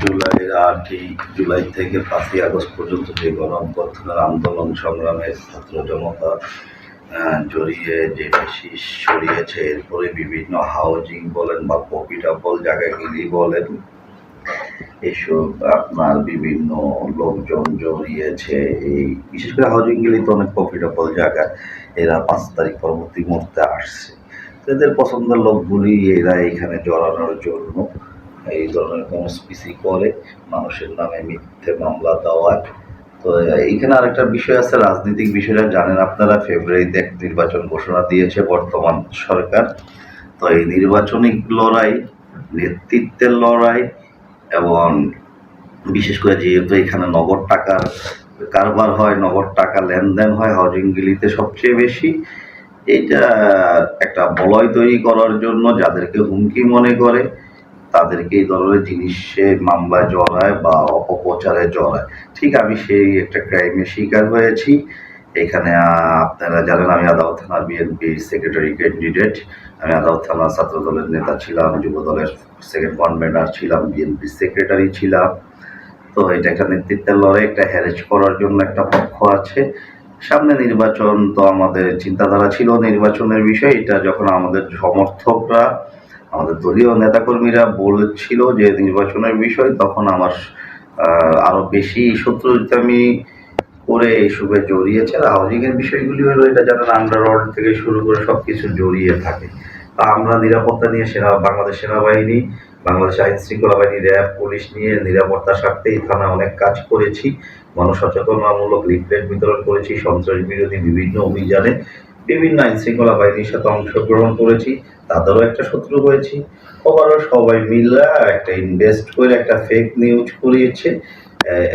জুলাইয়ের আটই জুলাই থেকে পাঁচই আগস্ট পর্যন্ত যে গণঅভ্যর্থনের আন্দোলন সংগ্রামে ছাত্র জনতা জড়িয়ে যে বেশি ছড়িয়েছে, এরপরে বিভিন্ন হাউজিং বলেন বা প্রফিটেবল জায়গাগুলি বলেন, এসব আপনার বিভিন্ন লোকজন জড়িয়েছে। এই বিশেষ করে হাউজিংগুলি তো অনেক প্রফিটেবল জায়গা, এরা পাঁচ তারিখ পরবর্তী মুহূর্তে আসছে। তো এদের পছন্দের লোকগুলি, এরা এখানে জড়ানোর জন্য এই ধরনের কনস্পিসি করে মানুষের নামে মিথ্যে মামলা দেওয়া তো এইখানে আরেকটা বিষয় আছে, রাজনৈতিক বিষয়টা জানেন আপনারা ফেব্রুয়ারিতে এক নির্বাচন ঘোষণা দিয়েছে বর্তমান সরকার। তো এই নির্বাচনিক লড়াই, নেতৃত্বের লড়াই এবং বিশেষ করে যেহেতু এখানে নগদ টাকার কারবার হয়, নগদ টাকা লেনদেন হয় হাউজিংগুলিতে সবচেয়ে বেশি এটা একটা বলয় তৈরি করার জন্য যাদেরকে হুমকি মনে করে তাদেরকে এই ধরনের জিনিসে মামলায় জড়ায় বা অপপ্রচারে জড়ায়। ঠিক আমি সেই একটা ক্রাইমের শিকার হয়েছি। এখানে আপনারা জানেন আমি আদালত থানা বিএনপির সেক্রেটারি ক্যান্ডিডেট আমি আদালত থানা ছাত্র দলের নেতা ছিলাম যুব দলের সেকেন্ড কনভেনার ছিলাম বিএনপির সেক্রেটারি ছিলাম। তো এটা একটা নেতৃত্বের লড়াই, একটা হ্যারেজ করার জন্য একটা পক্ষ আছে। সামনে নির্বাচন তো আমাদের চিন্তাধারা ছিল নির্বাচনের বিষয়। এটা যখন আমাদের সমর্থকরা আমাদের দলীয় নেতাকর্মীরা বলছিল যে নির্বাচনের বিষয় তখন আমার আহ, আরও বেশি শত্রুতা আমি করে এসবে জড়িয়েছে। হাউজিংয়ের বিষয়গুলি হলো এটা জানেন আন্ডারওয়ার্ল্ড থেকে শুরু করে সব কিছু জড়িয়ে থাকে। তা আমরা নিরাপত্তা নিয়ে সেনা বাংলাদেশ সেনাবাহিনী বাংলাদেশ আইন শৃঙ্খলা বাহিনী র্যাব পুলিশ নিয়ে নিরাপত্তার স্বার্থে এই থানায় অনেক কাজ করেছি। গণসচেতনামূলক লিফলেট বিতরণ করেছি সন্ত্রাস বিরোধী বিভিন্ন অভিযানে। বিভিন্ন আইন শৃঙ্খলা বাহিনীর সাথে অংশগ্রহণ করেছি, তাদেরও একটা শত্রু হয়েছি। ওভারও সবাই মিলে একটা ইনভেস্ট করে একটা ফেক নিউজ করিয়েছে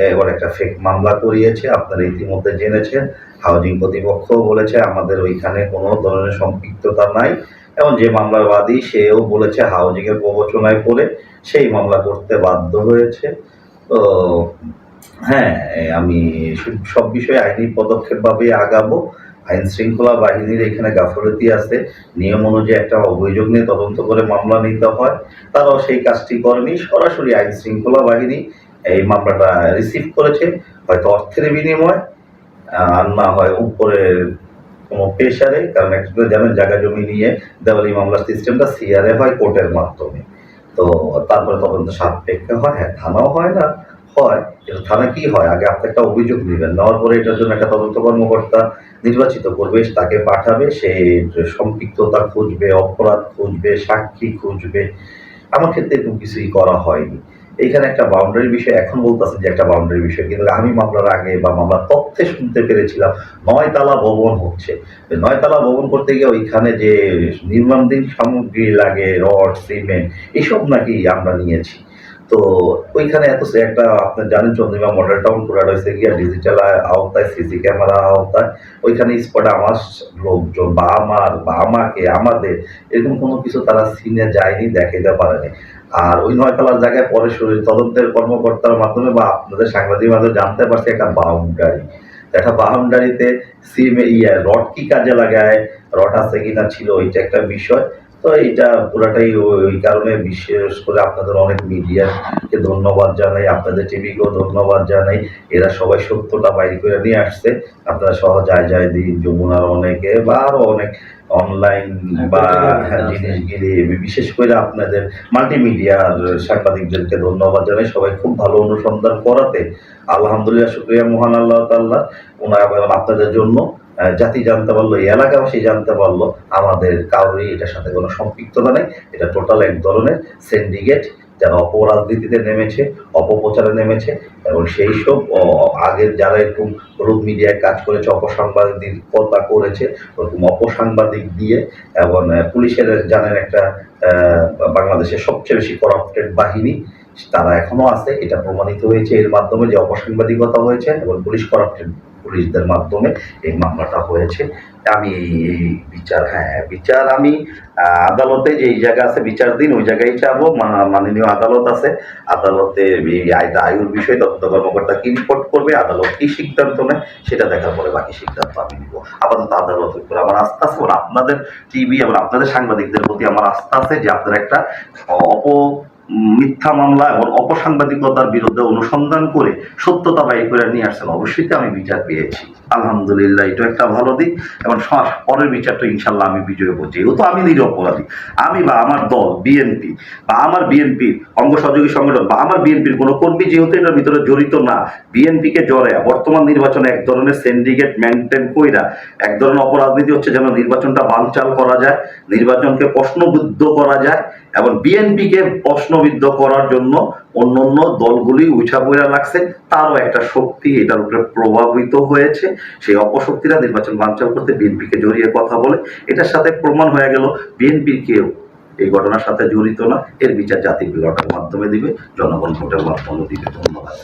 এবার একটা ফেক মামলা করিয়েছে, আপনারা ইতিমধ্যে জেনেছেন। হাউজিং কর্তৃপক্ষ বলেছে, আমাদের ওইখানে কোনো ধরনের সম্পৃক্ততা নাই। এবং যে মামলার বাদী, সেও বলেছে হাউজিং এর প্রবচনায় পড়ে সেই মামলা করতে বাধ্য হয়েছে। তো হ্যাঁ আমি সব- বিষয়ে আইনি পদক্ষেপ ভাবে আগাবো। আইন শৃঙ্খলা বাহিনীর এখানে গাফলতি আছে। নিয়ম অনুযায়ী একটা অভিযোগ নিয়ে তদন্ত করে মামলা নিতে হয়। তারাও সেই কাজটি করেনি। সরাসরি আইন শৃঙ্খলা বাহিনী এই মামলাটা রিসিভ করেছে। হয়তো অর্থের বিনিময়, আর না হয় উপরের কোনো প্রেশারে কারণ একটা জানেন, জায়গা জমি নিয়ে দেওয়ালি মামলার সিস্টেমটা সিআরএ হয় কোর্টের মাধ্যমে। তো তারপরে তদন্ত সাপেক্ষে হয়। হ্যাঁ থানাও হয় না। হয় এটা থানা কি হয়? আগে আপনি একটা অভিযোগ নেবেন। নেওয়ার পরে এটার জন্য একটা তদন্ত কর্মকর্তা নির্বাচিত করবে, তাকে পাঠাবে, সে সম্পৃক্ততা খুঁজবে, অপরাধ খুঁজবে, সাক্ষী খুঁজবে। আমার ক্ষেত্রে এরকম কিছুই করা হয়নি। এইখানে একটা বাউন্ডারি বিষয়, এখন বলতেছে যে একটা বাউন্ডারি বিষয়, কিন্তু আমি মামলার আগে বা মামলার তথ্যে শুনতে পেরেছিলাম নয়তলা ভবন হচ্ছে। নয়তলা ভবন করতে গিয়ে ওইখানে যে নির্মাণধীন সামগ্রী লাগে, রড, সিমেন্ট, এসব নাকি আমরা নিয়েছি। তো ওইখানে এত একটা আপনার জানেন চন্দ্রিমা মডেল টাউন করা রয়েছে গিয়া ডিজিটাল আওতায় সিসি ক্যামেরা আওতায়। ওইখানে স্পটে আমার লোকজন বা আমার, বা আমাকে, আমাদের, এরকম কোনো কিছু তারা সিনে যায়নি, দেখাইতে পারেনি। আর ওই নয়তলার জায়গায় পরে শরীর তদন্তের কর্মকর্তার মাধ্যমে বা আপনাদের সাংবাদিক মাধ্যমে জানতে পারছি একটা বাউন্ডারি একটা বাউন্ডারিতে সিম ইয়ে রড কি কাজে লাগায়? রড আছে কিনা ছিল, ওইটা একটা বিষয়। তো এটা পুরাটাই ওই কারণে বিশেষ করে আপনাদের অনেক মিডিয়াকে ধন্যবাদ জানাই আপনাদের টিভিকেও ধন্যবাদ জানাই। এরা সবাই সত্যটা বাইরে করে নিয়ে আসছে। আপনারা সহ যায় যায় দিন যমুনার অনেকে বা আরও অনেক অনলাইন বা হ্যাঁ, জিনিসগুলি বিশেষ করে আপনাদের মাল্টিমিডিয়ার সাংবাদিকদেরকে ধন্যবাদ জানাই। সবাই খুব ভালো অনুসন্ধান করাতে। আলহামদুলিল্লাহ শুক্রিয়া মহান আল্লাহ তাল্লাহ ওনার আপনাদের জন্য জাতি জানতে পারল, এই এলাকাবাসী জানতে পারল, আমাদের কারোরই এটার সাথে কোনো সম্পৃক্ততা নেই। এটা টোটাল এক ধরনের সিন্ডিকেট যারা অপরাজনীতিতে নেমেছে, অপপ্রচারে নেমেছে, এবং সেই সব আগের যারা এরকম হলুদ মিডিয়ায় কাজ করেছে, অপসাংবাদিক অপসাংবাদিকতা করেছে, ওরকম অপসাংবাদিক দিয়ে, এবং পুলিশের জানেন একটা বাংলাদেশের সবচেয়ে বেশি করাপ্টেড বাহিনী, তারা এখনও আছে। এটা প্রমাণিত হয়েছে এর মাধ্যমে যে অপসাংবাদিকতা হয়েছে এবং পুলিশ করাপ্টেড পুলিশদের মাধ্যমে এই মামলাটা হয়েছে। আমি এই- বিচার হ্যাঁ বিচার আমি আদালতে যে জায়গা আছে বিচার দিন, ওই জায়গায় মা- মাননীয় আদালত আছে। আদালতে এই আয়- আয়ুর বিষয়ে তদন্ত কর্মকর্তা কি রিপোর্ট করবে, আদালত কি সিদ্ধান্ত নেয়, সেটা দেখার পরে বাকি সিদ্ধান্ত আমি নিব। আপাতত আদালতের উপর আমার আস্থা আছে আপনাদের টিভি এবং আপনাদের সাংবাদিকদের প্রতি আমার আস্থা আছে যে আপনারা একটা অপ মিথ্যা মামলা এবং অপসাংবাদিকতার বিরুদ্ধে অনুসন্ধান করে সত্যতা বাইর করে নিয়ে আসছেন। অবশ্যই আমি বিচার পেয়েছি। আলহামদুলিল্লাহ এটা একটা ভালো দিক এবং পরের বিচারটা ইনশাল্লাহ আমি বিজয় হব। যেহেতু আমি নিরপরাধী আমি বা আমার দল বিএনপি বা আমার বিএনপির অঙ্গ সহযোগী সংগঠন, বা আমার বিএনপির কোনো কর্মী যেহেতু এটার ভিতরে জড়িত না বিএনপিকে জড়ে বর্তমান নির্বাচনে এক ধরনের সিন্ডিকেট মেনটেন কইরা এক ধরনের অপরাজনীতি হচ্ছে যেন নির্বাচনটা বানচাল করা যায়, নির্বাচনকে প্রশ্নবুদ্ধ করা যায় এবং বিএনপিকে প্রশ্নবিদ্ধ করার জন্য অন্য অন্য দলগুলি বইরা লাগছে। তারও একটা শক্তি এটার উপরে প্রভাবিত হয়েছে। সেই অপশক্তিরা নির্বাচন বাঞ্চাল করতে বিএনপিকে জড়িয়ে কথা বলে। এটার সাথে প্রমাণ হয়ে গেল, বিএনপির কেউ এই ঘটনার সাথে জড়িত না। এর বিচার জাতির বিভাগের মাধ্যমে দিবে, জনগণ ভোটের মাধ্যমে দিবে। ধন্যবাদ।